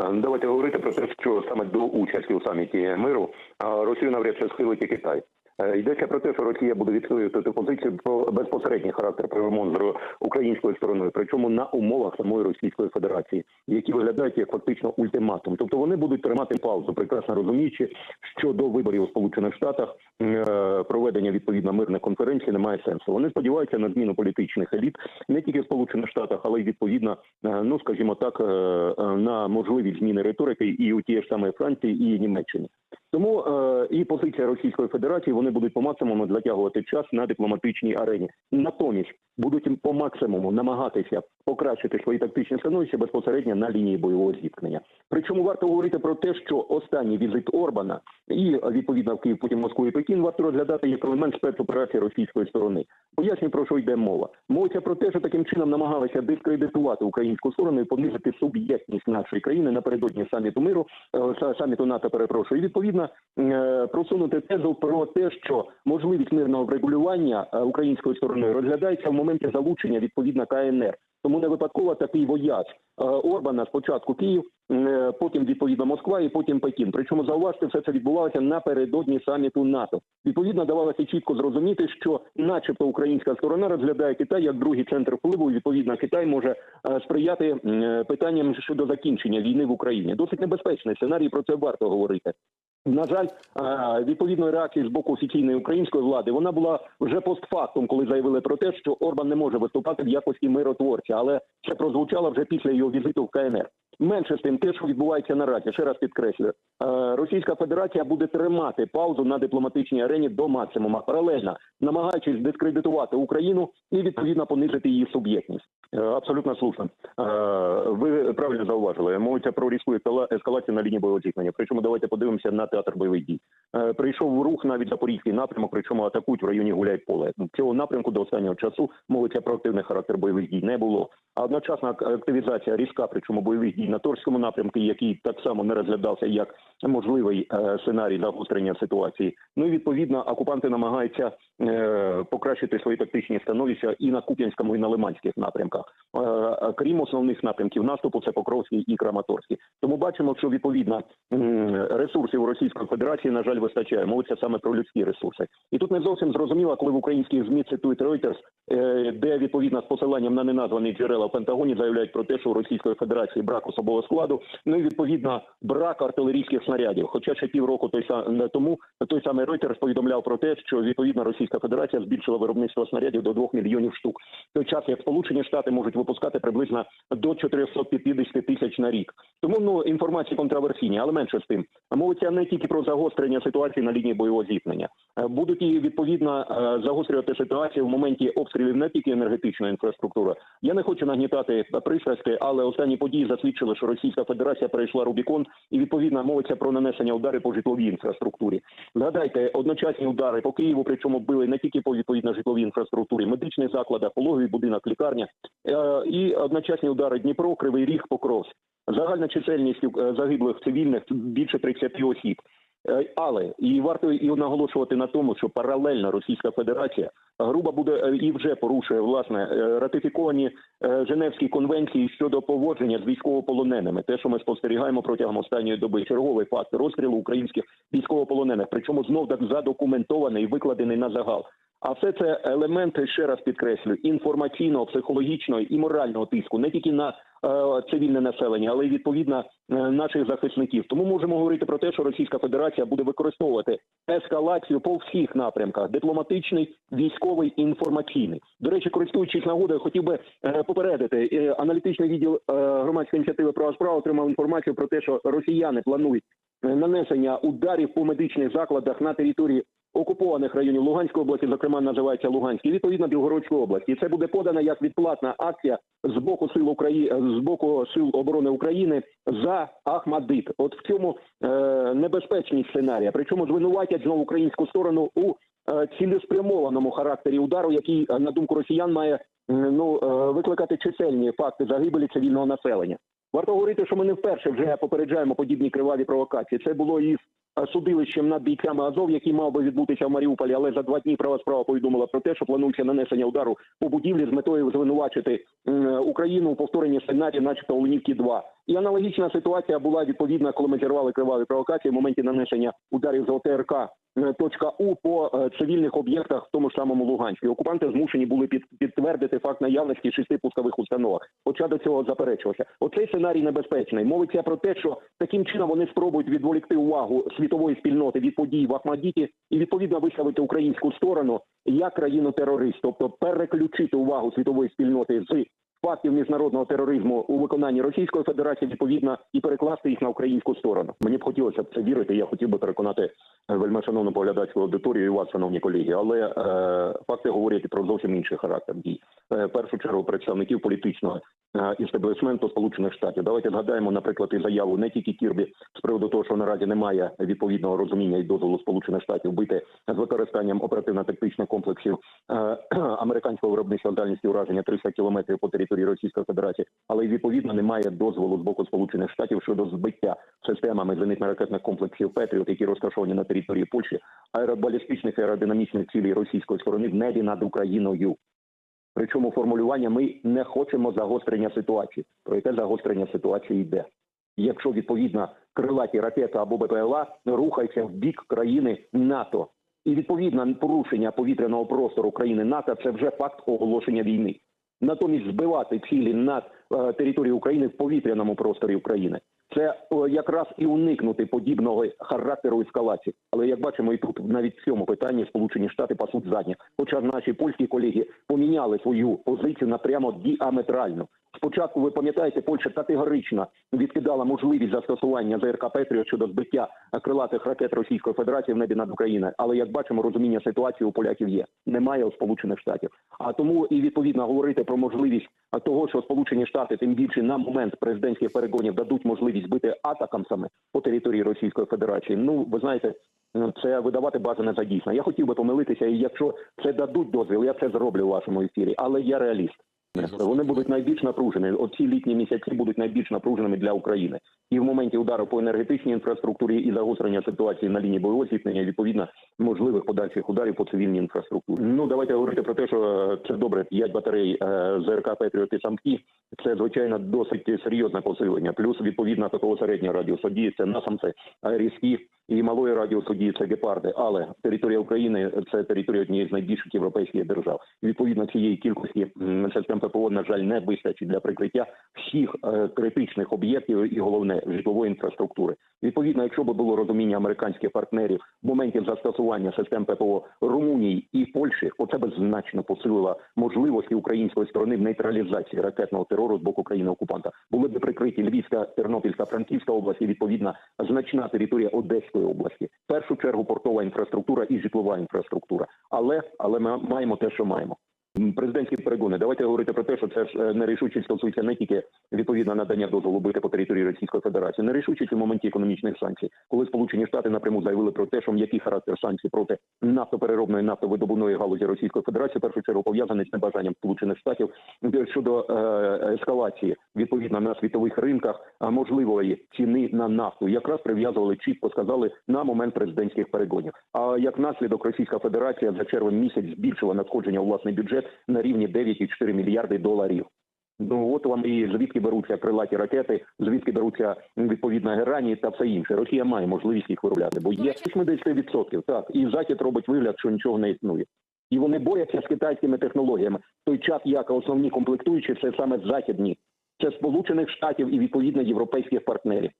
Е, Давайте говорити про те, що саме до участі у саміті миру Росію навряд чи схилить і Китай. Е, Йдеться про те, що Росія буде відстоювати позицію про безпосередній характер перемовин з українською стороною, причому на умовах самої Російської Федерації, які виглядають як фактично ультиматум. Тобто вони будуть тримати паузу, прекрасно розуміючи, що до виборів у Сполучених Штатах е, проведення відповідно мирних конференцій немає сенсу. Вони сподіваються на зміну політичних еліт не тільки в Сполучених Штатах, але й відповідно, е, ну скажімо так, на можливість зміни риторики і у тієї ж самої Франції і Німеччині. Тому і позиція Російської Федерації вони будуть по максимуму затягувати час на дипломатичній арені. Натомість будуть по максимуму намагатися покращити свої тактичні становища безпосередньо на лінії бойового зіткнення. Причому варто говорити про те, що останній візит Орбана і відповідно в Київ, потім Москву і Пекін варто розглядати як елемент спецоперації російської сторони. Поясню про що йде мова. Мовиться про те, що таким чином намагалися дискредитувати українську сторону і понизити суб'єктність нашої країни напередодні саміту миру, е, саміту НАТО, перепрошую, і відповідно е, просунути тезу про те, що можливість мирного врегулювання е, українською стороною розглядається в моменті залучення відповідно КНР. Тому не випадково такий вояж е, Орбана спочатку Київ, е, потім відповідно Москва і потім Пекін. Причому зауважте, все це відбувалося напередодні саміту НАТО. Відповідно, давалося чітко зрозуміти, що, начебто, українська сторона розглядає Китай як другий центр впливу. і, Відповідно, Китай може е, сприяти питанням щодо закінчення війни в Україні. Досить небезпечний сценарій. Про це варто говорити. На жаль, е, відповідної реакції з боку офіційної української влади вона була вже постфактом, коли заявили про те, що Орбан не може виступати в якості миротворця, але це прозвучало вже після його візиту в КНР. Менше з тим, те, що відбувається наразі, ще раз підкреслюю, е, Російська Федерація буде тримати паузу на дипломатичній арені до максимума, паралельно намагаючись дискредитувати Україну і відповідно понизити її суб'єктність. Е, Абсолютно слушно. Е, Ви правильно зауважили. Мовиться про різку ескала- ескалацію на лінії бойового зіткнення. Причому давайте подивимося на театр бойових дій. Е, Прийшов в рух навіть запорізький напрямок, причому атакують в районі Гуляй-Поле. Цього напрямку до останнього часу мовиться про активний характер бойових дій не було. А одночасна активізація різка, причому бойових дій на Торському напрямку, який так само не розглядався як можливий е, сценарій загострення ситуації. Ну і відповідно окупанти намагаються е, покращити свої тактичні становища і на Куп'янському, і на Лиманських напрямках. Е, крім основних напрямків наступу, це Покровський і Краматорський. Тому бачимо, що відповідно ресурсів Російської Федерації на жаль вистачає. Мовиться саме про людські ресурси. І тут не зовсім зрозуміло, коли в українських змі цитують Reuters, де відповідно з посиланням на неназвані джерела в Пентагоні заявляють про те, що у Російської Федерації брак особового складу, ну і відповідно брак артилерійських снарядів. Хоча ще півроку той сам тому той самий Reuters повідомляв про те, що відповідно Російська Федерація збільшила виробництво снарядів до 2 мільйонів штук. В той час як Сполучені Штати можуть випускати приблизно до 450 тисяч на рік. Тому ну інформації контраверсійні, але менше з тим. Мовиться не тільки про загострення ситуації на лінії бойового зіткнення. Е, Будуть і відповідно е, загострювати ситуацію в моменті обстрілів не тільки енергетичної інфраструктури. Я не хочу нагнітати пристрасти, але останні події засвідчили, що Російська Федерація перейшла Рубікон і відповідно мовиться про нанесення удари по житловій інфраструктурі. Згадайте, одночасні удари по Києву, причому били не тільки по відповідно житловій інфраструктурі, медичних закладах, пологовий будинок, лікарня, е, і одночасні удари Дніпро, Кривий Ріг, Покровськ. Загальна чисельність е, загиблих цивільних більше 30 осіб. Е, Але і варто і наголошувати на тому, що паралельно Російська Федерація грубо буде е, і вже порушує власне е, ратифіковані Женевські конвенції щодо поводження з військовополоненими. Те, що ми спостерігаємо протягом останньої доби, черговий факт розстрілу українських військовополонених, причому знов так задокументований і викладений на загал. А все це елементи, ще раз підкреслю, інформаційного, психологічного і морального тиску не тільки на е, цивільне населення, але й відповідно е, наших захисників. Тому можемо говорити про те, що Російська Федерація буде використовувати ескалацію по всіх напрямках: дипломатичний, військовий, інформаційний. До речі, користуючись нагодою, хотів би е, попередити аналітичний відділ громадської ініціативи права справа отримав інформацію про те, що росіяни планують нанесення ударів по медичних закладах на території окупованих районів Луганської області, зокрема називається Луганський, відповідно Білгородської області. І це буде подана як відплатна акція з боку сил України з боку сил оборони України за Ахмадит. От в цьому е, небезпечність сценарія. Причому звинуватять знову українську сторону у е, цілеспрямованому характері удару, який е, на думку росіян має ну е, викликати чисельні факти загибелі цивільного населення. Варто говорити, що ми не вперше вже попереджаємо подібні криваві провокації. Це було із судилищем над бійцями Азов, який мав би відбутися в Маріуполі, але за два дні права справа повідомила про те, що планується нанесення удару по будівлі з метою звинувачити Україну у повторенні сценарію, начебто Оленівки 2 І аналогічна ситуація була відповідна, коли ми зірвали криваві провокації в моменті нанесення ударів з ОТРК точка У по е, цивільних об'єктах в тому ж самому Луганську. Окупанти змушені були під, підтвердити факт наявності шести пускових установок. Хоча до цього заперечувався. Оцей сценарій небезпечний. Мовиться про те, що таким чином вони спробують відволікти увагу світової спільноти від подій в Ахмадіті і відповідно виставити українську сторону як країну терорист, тобто переключити увагу світової спільноти з фактів міжнародного тероризму у виконанні Російської Федерації відповідно і перекласти їх на українську сторону. Мені б хотілося б це вірити. Я хотів би переконати вельми вельмишановну поглядацьку аудиторію і вас, шановні колеги. Але е, факти говорять про зовсім інший характер дій. Е, першу чергу представників політичного е, істеблішменту Сполучених Штатів. Давайте згадаємо, наприклад, і заяву не тільки Кірбі з приводу того, що наразі немає відповідного розуміння і дозволу Сполучених Штатів бити з використанням оперативно-тактичних комплексів е, американського виробництва дальності ураження 300 кілометрів по території Російської Федерації, але й відповідно немає дозволу з боку Сполучених Штатів щодо збиття системами зенитно-ракетних комплексів Петріот, які розташовані на території Польщі, аеробалістичних аеродинамічних цілей російської сторони в небі над Україною. Причому формулювання ми не хочемо загострення ситуації. Про яке загострення ситуації йде? Якщо відповідно крилаті ракети або БПЛА рухаються в бік країни НАТО, і відповідно порушення повітряного простору країни НАТО це вже факт оголошення війни. Натомість збивати цілі над е, територією України в повітряному просторі України. Це якраз і уникнути подібного характеру ескалації. Але як бачимо, і тут навіть в цьому питанні Сполучені Штати пасуть задні. Хоча наші польські колеги поміняли свою позицію на прямо діаметрально. Спочатку ви пам'ятаєте, Польща категорично відкидала можливість застосування ЗРК Петріот щодо збиття крилатих ракет Російської Федерації в небі над Україною. Але як бачимо, розуміння ситуації у поляків є. Немає у Сполучених Штатів. А тому і відповідно говорити про можливість того, що Сполучені Штати тим більше на момент президентських перегонів дадуть можливість бити атакам саме по території Російської Федерації. Ну ви знаєте. Це видавати бажане за дійсно. Я хотів би помилитися, і якщо це дадуть дозвіл, я це зроблю у вашому ефірі. Але я реаліст. Вони будуть найбільш напружені. Оці літні місяці будуть найбільш напруженими для України. І в моменті удару по енергетичній інфраструктурі і загострення ситуації на лінії бойового зіткнення, відповідно, можливих подальших ударів по цивільній інфраструктурі. Ну давайте говорити про те, що це добре. П'ять батарей е, ЗРК Петріот і самки. Це звичайно досить серйозне посилення. Плюс відповідно такого середнього радіусу дії це насамці різкі і малої радіусу дії це гепарди. Але територія України це територія однієї з найбільших європейських держав. Відповідно цієї кількості систем ППО, на жаль, не вистачить для прикриття всіх е, критичних об'єктів і головне житлової інфраструктури. Відповідно, якщо б було розуміння американських партнерів в моменті застосування систем ППО Румунії і Польщі, оце б значно посилило можливості української сторони в нейтралізації ракетного терору з боку країни окупанта. Були б прикриті Львівська, Тернопільська, Франківська області, відповідна значна територія Одеської області. В першу чергу портова інфраструктура і житлова інфраструктура. Але але ми маємо те, що маємо. Президентські перегони. Давайте говорити про те, що це ж е, нерішучість стосується не тільки відповідно надання дозволу бити по території Російської Федерації, нерішучість у моменті економічних санкцій, коли Сполучені Штати напряму заявили про те, що м'який характер санкцій проти нафтопереробної нафтовидобувної галузі Російської Федерації в першу чергу пов'язаний з небажанням Сполучених Штатів е, щодо е, ескалації відповідно на світових ринках можливої ціни на нафту, якраз прив'язували чітко сказали на момент президентських перегонів. А як наслідок Російська Федерація за червень місяць збільшила надходження у власний бюджет на рівні 9,4 мільярди доларів. Ну от вам і звідки беруться крилаті ракети, звідки беруться м, відповідно герані та все інше. Росія має можливість їх виробляти, бо є 80%, так і захід робить вигляд, що нічого не існує. І вони борються з китайськими технологіями. Той час як основні комплектуючі це саме західні, це сполучених штатів і відповідно європейських партнерів.